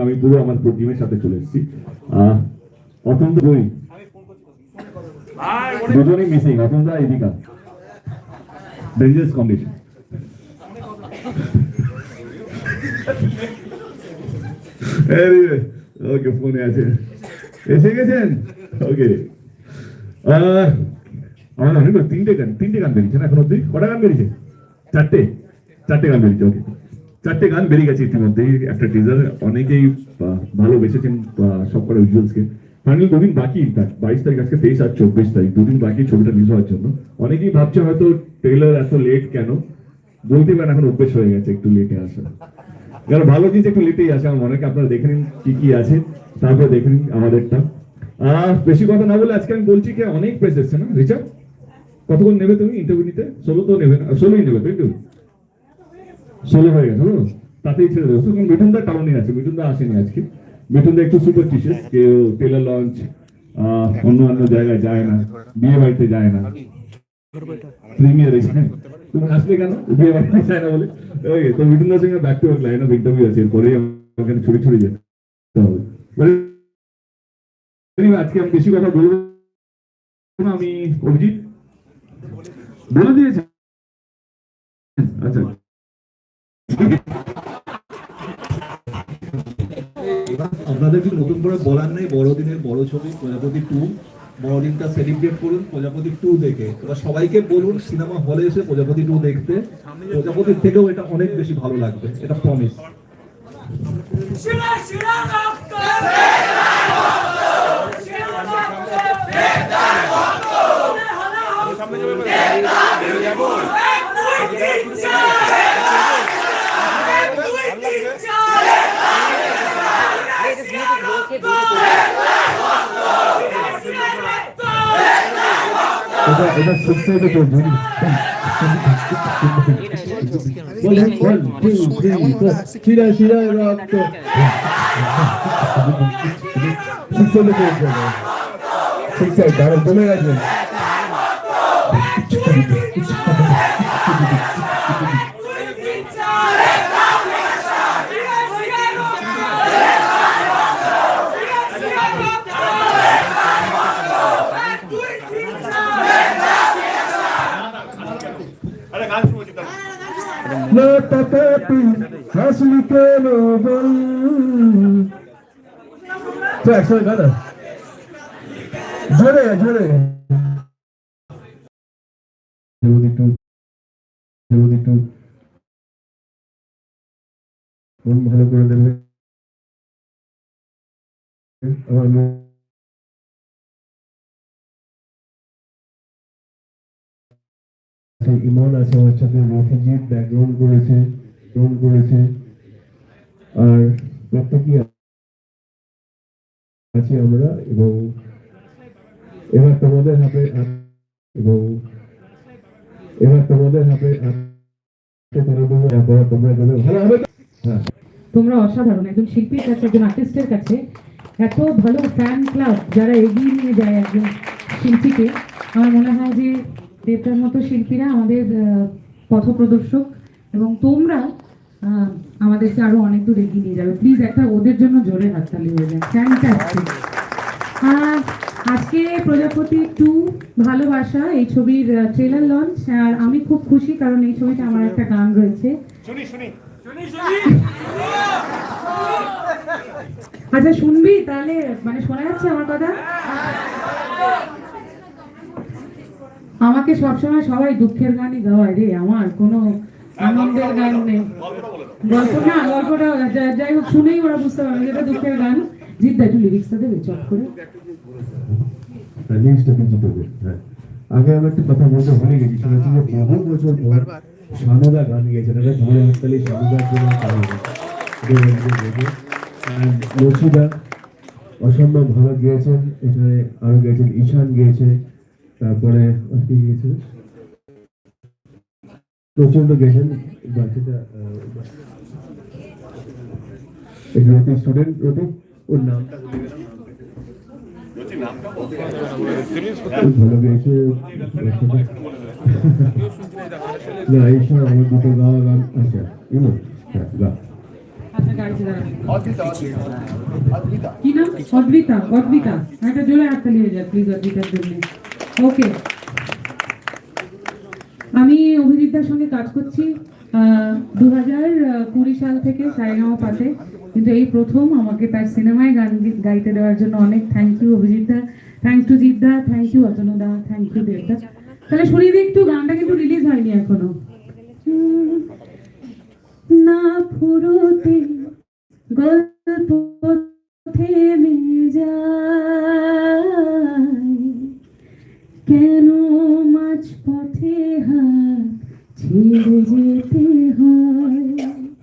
আমি পুরো আমার টিমের সাথে চলে এসেছি। আহ, অত্যন্ত বই। দুজনেই মিসিং অত্যন্ত এদিকা। ডেঞ্জারাস কন্ডিশন ওকে ফোনে আছে। এসে গেছেন? ওকে। আমার অনেক তিনটে গান তিনটে গান বেরিয়েছে না এখন অব্দি কটা গান বেরিয়েছে? চারটে। চারটে গান বেরিয়েছে ওকে। চারটে গান বেরিয়ে গেছে ইতিমধ্যেই। একটা টিজার অনেকেই ভালোবেসেছেন সব কটা ভিজুয়ালসকে ফাইনাল দুদিন বাকি ইনফ্যাক্ট বাইশ তারিখ আজকে তেইশ আর চব্বিশ তারিখ, দুদিন বাকি ছবিটা রিলিজ হওয়ার জন্য। অনেকেই ভাবছে হয়তো ট্রেলার এত লেট কেন? বলতে পারেন, এখন অভ্যেস হয়ে গেছে, একটু লেটে আসা। কারণ ভালো জিনিস একটু লেটেই আসে, আমার মনে আপনারা দেখে নিন কি কি আছে, তারপরে দেখে নিন আমাদেরটা। আহ বেশি কথা না বলে আজকে আমি বলছি কি, অনেক প্রেস এসছে না রিচার্ড কতক্ষণ নেবে তুমি ইন্টারভিউ নিতে? ষোলো তো নেবে না, ষোলোই নেবে তো? ষোলো হয়ে গেছে তাতেই ছেড়ে দেবো। তখন মিঠুনদা টাউনে আছে, মিঠুনদা আসেনি আজকে। মিঠুনদা একটু সুপারস্টিশিয়াস কেউ টেলার লঞ্চ অন্য অন্য জায়গায় যায় না, বিয়ে বাড়িতে যায় না। প্রিমিয়ার তুমি আসলে কেন? বিয়ে বাড়িতে যায় না বলে? ওই তো মিঠুনদার সঙ্গে back to back line of interview আছে, এরপরেই আমাকে ছুটি ছুটি যেতে হবে। আজকে আমি বেশি কথা বলব আমি অভিজিৎ। বলে দিয়েছে। আচ্ছা। আপনাদের কি নতুন করে বলার নেই? বড়দিনের বড় ছবি, প্রজাপতি টু বড়দিনটা সেলিব্রেট করুন, প্রজাপতি টু দেখে। এবার সবাইকে বলুন, সিনেমা হলে এসে প্রজাপতি টু দেখতে। প্রজাপতির থেকেও এটা অনেক বেশি ভালো লাগবে, এটা প্রমিস এটা এটা সিক্স সাইডে চলছে বলেন থ্রি ফোর শিরা শিরা রক্ত সিক্স সাইডে চলছে সিক্স সাইড আর কমে গেছে তুই হাসলি কেন বল? চল চল গানা জোরে জোরে। একটু একটু ভালো করে দেবে আমার আছে আমার সাথে রেফিজি ব্যাকগ্রাউন্ড করেছে রোল করেছে। আর প্রত্যেকই আছি আমরা এবং এবার তোমাদের হাতে এবং এবার তোমাদের হাতে তোমরা? হ্যাঁ। তোমরা অসাধারণ, একজন শিল্পীর কাছে একজন আর্টিস্টের কাছে এত ভালো ফ্যান ক্লাব যারা এগিয়ে নিয়ে যায় একজন শিল্পীকে, আমার মনে হয় যে দেবতার মতো শিল্পীরা আমাদের আহ, পথপ্রদর্শক এবং তোমরা আহ, আমাদেরকে আরও অনেক দূর এগিয়ে নিয়ে যাবে। প্লিজ একটা ওদের জন্য জোরে হাততালি হয়ে যায়। ফ্যান্টাস্টিক আজকে প্রজাপতি টু ভালোবাসা এই ছবির ট্রেলার লঞ্চ আর আমি খুব খুশি কারণ এই ছবিতে আমার একটা গান রয়েছে। আচ্ছা শুনবি? তাহলে মানে শোনা যাচ্ছে আমার কথা? আমাকে সবসময় সবাই দুঃখের গানই গাওয়ায় রে আমার কোনো আনন্দের গান নেই। গল্প না গল্পটা যাই হোক শুনেই ওরা বুঝতে পারবে যেটা দুঃখের গান। জিদ্দা একটু লিরিক্সটা দেবে চট করে। জিনিসটা কিন্তু দেবে হ্যাঁ। আগে আমি একটা কথা বলতে ভুলে গেছি সেটা হচ্ছে বহু বছর পর সানুদা গান গিয়েছেন এটা ধরে হাততালি সানুদার জন্য অসম্ভব ভালো গিয়েছেন এখানে আরও গিয়েছেন ঈশান গিয়েছে। তারপরে প্রচণ্ড গেছেন বাকিটা রতি স্টুডেন্ট রতি। ওর নামটা ভুলে গেয়েছে। না এইসব আমার দুটো গাওয়া গান আচ্ছা ইমন হ্যাঁ গা। আচ্ছা কি নাম? অদ্বিতা অদ্বিতা। একটা জোরে হাততালি হয়ে যায় প্লিজ অদ্বিতার জন্য। ওকে আমি অভিজিৎদার সঙ্গে কাজ করছি দু হাজার কুড়ি সাল থেকে সারেগাঁও পাতে। কিন্তু এই প্রথম আমাকে তার সিনেমায় গান গাইতে দেওয়ার জন্য অনেক থ্যাংক ইউ অভিজিৎদা থ্যাংক টু জিৎদা থ্যাংক ইউ অতনুদা থ্যাংক ইউ দেবদা। তাহলে শুনিয়ে দিই, একটু গানটা কিন্তু রিলিজ হয়নি এখনও। না ফুরোতে গল্প থেমে যায়। Mm-hmm.